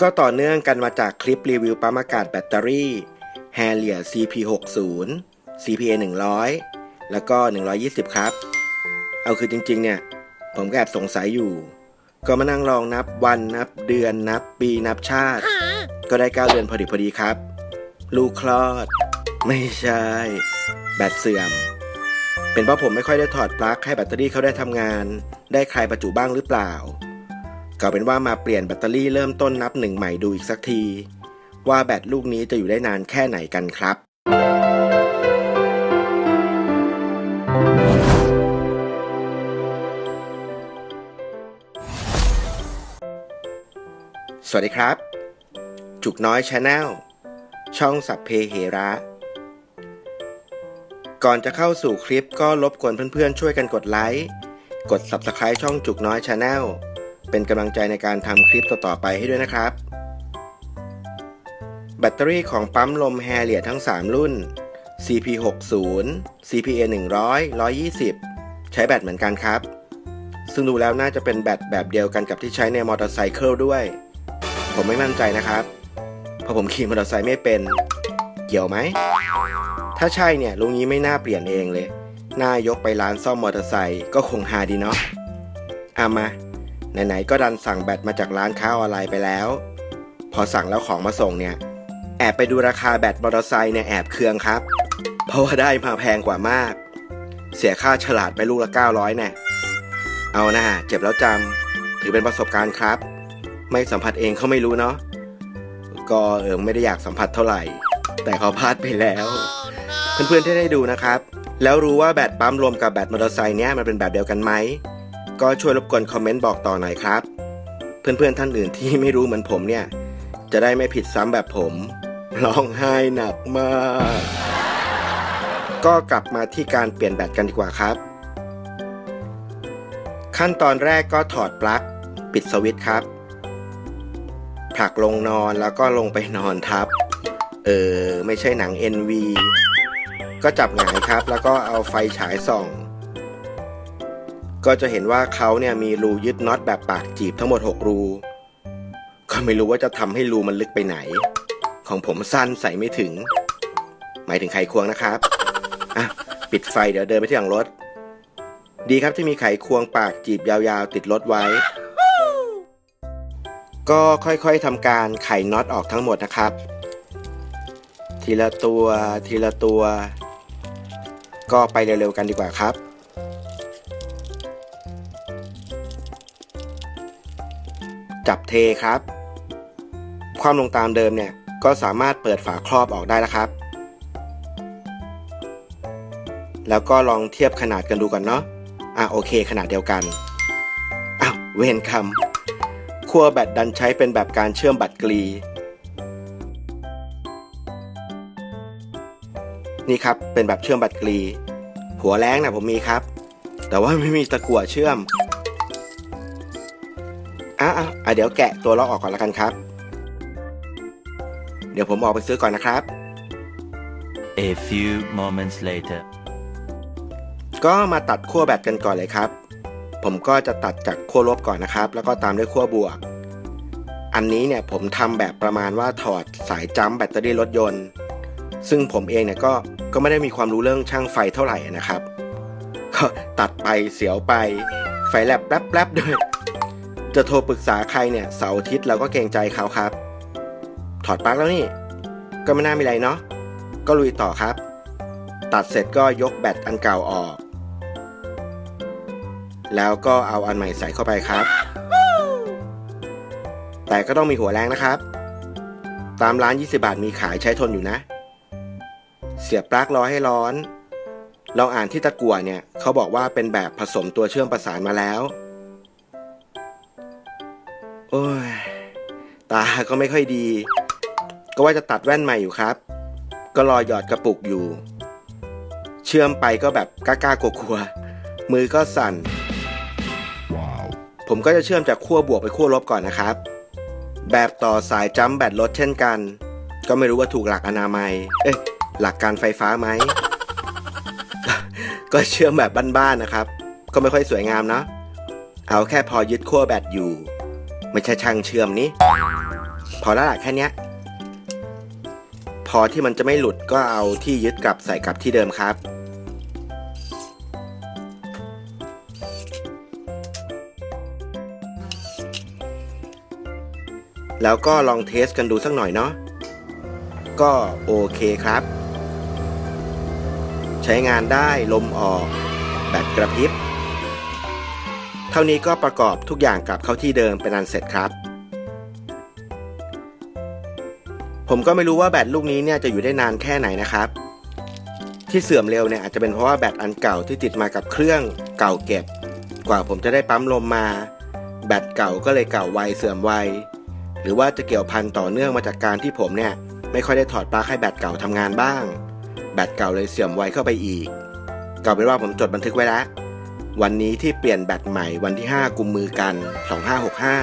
ก็ต่อเนื่องกันมาจากคลิปรีวิวปั๊มอากาศแบตเตอรี่ h a r r i e r CP60 CPA 100 แล้วก็ 120 ครับ เอาคือจริงๆ เนี่ย ผมก็แอบสงสัยอยู่ ก็มานั่งลองนับวันนับเดือนนับปีนับชาติ ก็ได้ 9 เดือนพอดีพอดีครับ ลูกคลอด ไม่ใช่ แบตเสื่อม เป็นเพราะผมไม่ค่อยได้ถอดปลั๊กให้แบตเตอรี่เขาได้ทำงาน ได้คลายประจุบ้างหรือเปล่า ก็เป็นว่ามาเปลี่ยนแบตเตอรี่เริ่มต้นนับหนึ่งใหม่ดูอีกสักที ว่าแบตลูกนี้จะอยู่ได้นานแค่ไหนกันครับสวัสดีครับ จุกน้อยชาแนลช่องสัพเพเหระ ก่อนจะเข้าสู่คลิปก็รบกวนเพื่อนๆ ช่วยกันกดไลค์ กด Subscribe ช่องจุกน้อยชาแนล เป็นกำลังใจในการทำคลิปต่อๆไปให้ด้วยนะครับ แบตเตอรี่ของปั๊มลมแฮร์เรียทั้ง 3 รุ่น CP60 CPA 100 120 ใช้แบตเหมือนกันครับ ซึ่งดูแล้วน่าจะเป็นแบตแบบเดียวกันกับที่ใช้ในมอเตอร์ไซค์ด้วย ผมไม่มั่นใจนะครับ เพราะผมขี่มอเตอร์ไซค์ไม่เป็น เกี่ยวไหม ถ้าใช่เนี่ยลุงนี้ไม่น่าเปลี่ยนเองเลย น่ายกไปร้านซ่อมมอเตอร์ไซค์ก็คงหาดีเนาะอามา ไหนๆก็ดันสั่งแบตมาจากร้านค้าออนไลน์ไปแล้ว พอสั่งแล้วของมาส่งเนี่ย แอบไปดูราคาแบตมอเตอร์ไซค์เนี่ยแอบเคืองครับ เพราะว่าได้มาแพงกว่ามาก เสียค่าฉลาดไปลูกละ 900แน่เอาหน้าเจ็บแล้วจำถือเป็นประสบการณ์ครับ ไม่สัมผัสเองเขาไม่รู้เนาะก็เออไม่ได้อยากสัมผัสเท่าไหร่ แต่เขาพลาดไปแล้ว เพื่อนๆที่ได้ดูนะครับ แล้วรู้ว่าแบตปั๊มรวมกับแบตมอเตอร์ไซค์เนี่ยมันเป็นแบบเดียวกันไหม ก็ช่วยรบกวนคอมเมนต์บอกต่อหน่อยครับ เพื่อนๆท่านอื่นที่ไม่รู้เหมือนผมเนี่ย จะได้ไม่ผิดซ้ำแบบผมร้องไห้หนักมาก ก็กลับมาที่การเปลี่ยนแบตกันดีกว่าครับ ขั้นตอนแรกก็ถอดปลั๊กปิดสวิตช์ครับ ผลักลงนอนแล้วก็ลงไปนอนทับ เออ ไม่ใช่หนัง NV ก็จับหงายครับ แล้วก็เอาไฟฉายส่อง ก็จะเห็นว่าเขาเนี่ยมีรูยึดน็อตแบบปากจีบทั้งหมด 6 รู ก็ไม่รู้ว่าจะทำให้รูมันลึกไปไหน ของผมสั้นใส่ไม่ถึง หมายถึงไขควงนะครับ อะ ปิดไฟเดี๋ยวเดินไปที่หลังรถ ดีครับที่มีไขควงปากจีบยาวๆ ติดรถไว้ ก็ค่อยๆทำการไขน็อตออกทั้งหมดนะครับ ทีละตัวทีละตัว ก็ไปเร็วๆกันดีกว่าครับ จับเทครับ ความลงตามเดิมเนี่ยก็สามารถเปิดฝาครอบออกได้แล้วครับ แล้วก็ลองเทียบขนาดกันดูก่อนเนาะ อะโอเคขนาดเดียวกัน อ้าวเวนคำขั้วแบตดันใช้เป็นแบบการเชื่อมบัตรกลี นี่ครับเป็นแบบเชื่อมบัตรกลี หัวแรงนะผมมีครับ แต่ว่าไม่มีตะกั่วเชื่อม อะอะอะเดี๋ยวแกะตัวล็อกออกก่อนแล้วกันครับ เดี๋ยวผมออกไปซื้อก่อนนะครับ A few moments later. ก็มาตัดขั้วแบตกันก่อนเลยครับ ผมก็จะตัดจากขั้วลบก่อนนะครับ แล้วก็ตามด้วยขั้วบวก อันนี้เนี่ยผมทำแบบประมาณว่าถอดสายจัมป์แบตเตอรี่รถยนต์ ซึ่งผมเองเนี่ยก็ก็ไม่ได้มีความรู้เรื่องช่างไฟเท่าไหร่นะครับ ก็ตัดไปเสียวไปไฟแลบแป๊บๆด้วย จะโทรปรึกษาใครเนี่ยเสาร์อาทิตย์เราก็เกรงใจเขาครับ ถอดปลั๊กแล้วนี่ ก็ไม่น่ามีอะไรเนาะก็ลุยต่อครับ ตัดเสร็จก็ยกแบตอันเก่าออก แล้วก็เอาอันใหม่ใส่เข้าไปครับ แต่ก็ต้องมีหัวแรงนะครับ ตามร้าน 20 บาทมีขายใช้ทนอยู่นะ เสียบปลั๊กรอให้ร้อนเราอ่านที่ตะกั่วเนี่ยเขาบอกว่าเป็นแบบผสมตัวเชื่อมประสานมาแล้ว โอ้ย ตาก็ไม่ค่อยดี ก็ว่าจะตัดแว่นใหม่อยู่ครับ ก็รอหยอดกระปุกอยู่ เชื่อมไปก็แบบกล้าๆกลัวๆมือก็สั่น ผมก็จะเชื่อมจากขั้วบวกไปขั้วลบก่อนนะครับ แบบต่อสายจัมแบตรถเช่นกัน ก็ไม่รู้ว่าถูกหลักอนามัย เอ๊ะ หลักการไฟฟ้าไหม ก็เชื่อมแบบบ้านๆนะครับ ก็ไม่ค่อยสวยงามเนาะเอาแค่พอยึดขั้วแบตอยู่ ไม่ใช่ช่างเชื่อมนี้ พอแล้วล่ะแค่นี้พอที่มันจะไม่หลุดก็เอาที่ยึดกลับใส่กลับที่เดิมครับ แล้วก็ลองเทสกันดูสักหน่อยเนาะก็โอเคครับ ใช้งานได้ลมออก แบตกระพริบ เท่านี้ก็ประกอบทุกอย่างกลับเข้าที่เดิมเป็นอันเสร็จครับ ผมก็ไม่รู้ว่าแบตลูกนี้เนี่ยจะอยู่ได้นานแค่ไหนนะครับ ที่เสื่อมเร็วเนี่ยอาจจะเป็นเพราะว่าแบตอันเก่าที่ติดมากับเครื่องเก่าเก็บ กว่าผมจะได้ปั๊มลมมา แบตเก่าก็เลยเก่าไวเสื่อมไวหรือว่าจะเกี่ยวพันต่อเนื่องมาจากการที่ผมเนี่ยไม่ค่อยได้ถอดปลั๊กให้แบตเก่าทำงานบ้าง แบตเก่าเลยเสื่อมไวเข้าไปอีกก็เอาเป็นว่าผมจดบันทึกไว้แล้ว วันนี้ที่เปลี่ยนแบตใหม่วันที่ 5 กุมมือกัน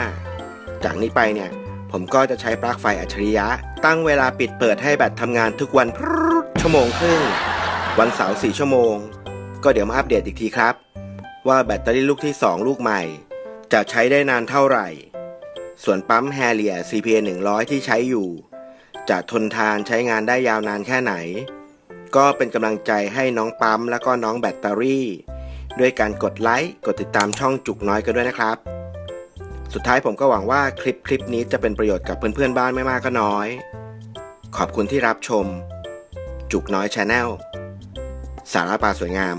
2565 จากนี้ไปเนี่ย ผมก็จะใช้ปลั๊กไฟอัจฉริยะ ตั้งเวลาปิดเปิดให้แบตทำงานทุกวันชั่วโมงครึ่ง วันเสาร์4ชั่วโมง ก็เดี๋ยวมาอัปเดตอีกทีครับ ว่าแบตเตอรี่ลูกที่ 2 ลูกใหม่ จะใช้ได้นานเท่าไหร่ ส่วนปั๊มแฮเลีย CPA 100 ที่ใช้อยู่ จะทนทานใช้งานได้ยาวนานแค่ไหน ก็เป็นกำลังใจให้น้องปั๊มแล้วก็น้องแบตเตอรี่ ด้วยการกดไลค์กดติดตามช่องจุกน้อยกันด้วยนะครับ สุดท้ายผมก็หวังว่าคลิปคลิปนี้จะเป็นประโยชน์กับเพื่อนๆบ้านไม่มากก็น้อย ขอบคุณที่รับชม จุกน้อยชาแนลสาระปลาสวยงาม